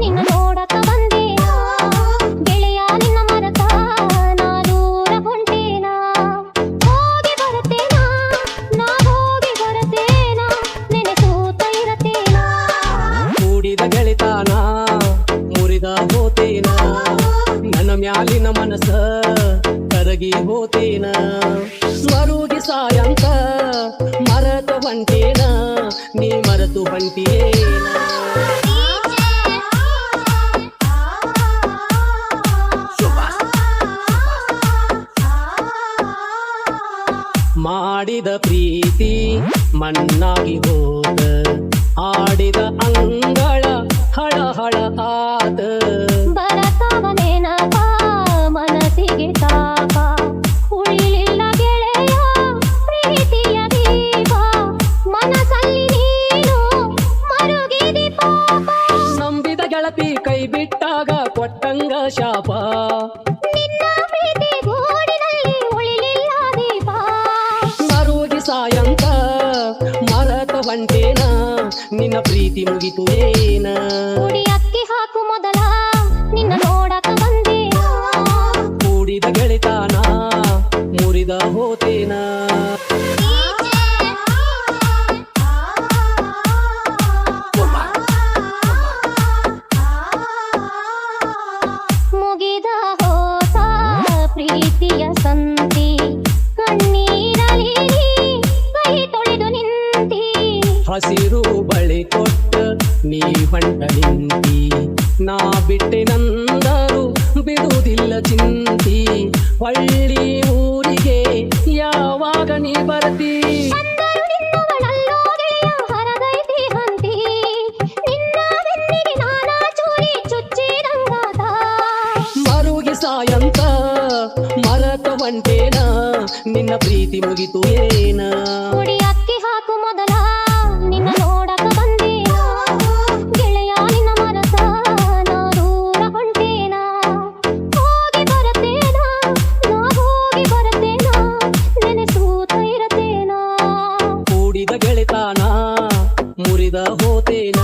ನಿನ್ನ ನೋಡಕ ಬಂದೇನ ಗೆಳೆಯ, ನಿನ್ನ ನಾ ಹೋಗಿ ನಾ ಹೋಗಿ ನನ್ನ ಮ್ಯಾಲಿನ ಮನಸ್ಸ ಕರಗಿ ಹೋತೇನ. ಮರುಗಿ ಸಾಯಂಕ, ಮರತು ಹೊಂಟೇನ, ನೀ ಮರೆತು ಹೊಂಟಿಯೇನ. ಮಾಡಿದ ಪ್ರೀತಿ ಮಣ್ಣಾಗಿ ಹೋದ. ಆಡಿದ ಅಂಗಳ ಹಳ ಹಳ ಆದ ಮನಸ್ಸಿಗೆ ತಾಪ. ಉಳಿಲಿಲ್ಲ ಗೆಳೆಯ ಪ್ರೀತಿಯ ದೀಪ. ಮನಸ್ಸಲ್ಲಿ ನೀನು ಮರುಗಿದಿ ಪಾಪ. ನಂಬಿದ ಗೆಳತಿ ಕೈ ಬಿಟ್ಟಾಗ ಕೊಟ್ಟಂಗ ಶಾಪ. ಹೊಂಟೇನ ನಿನ್ನ ಪ್ರೀತಿ ಮುಗಿತು ಏನ? ಕುಡಿ ಅಕ್ಕಿ ಹಾಕು ಮೊದಲ ನಿನ್ನ ನೋಡಕ ಬಂದೆ. ಕೂಡಿದ ಗೆಳೆತಾನ? ಮುರಿದ ಹೋತೇನ? ಹಸಿರು ಬಳಿ ಕೊಟ್ಟ ನೀ ಹೊಂಟ ನಿಂತಿ. ನಾ ಬಿಟ್ಟೆ ನಂದರು ಬಿಡುವುದಿಲ್ಲ ಚಿಂತಿ. ಹಳ್ಳಿ ಊರಿಗೆ ಯಾವಾಗ ನೀ ಬರ್ತೀ? ಸಾಯಂತ ಮರತ ಹೊಂಟೇನ ನಿನ್ನ ಪ್ರೀತಿ ಮುಗಿತು ಏನ? ಮುರಿದ ಹೋತೇನ?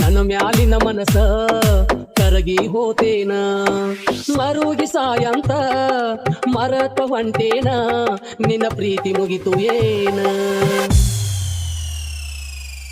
ನನ್ನ ಮ್ಯಾಲಿನ ಮನಸ ಕರಗಿ ಹೋತೇನ? ಮರುಗಿ ಸಾಯಂತ ಮರತ ಹೊಂಟೇನ ನಿನ್ನ ಪ್ರೀತಿ ಮುಗಿತು ಏನ?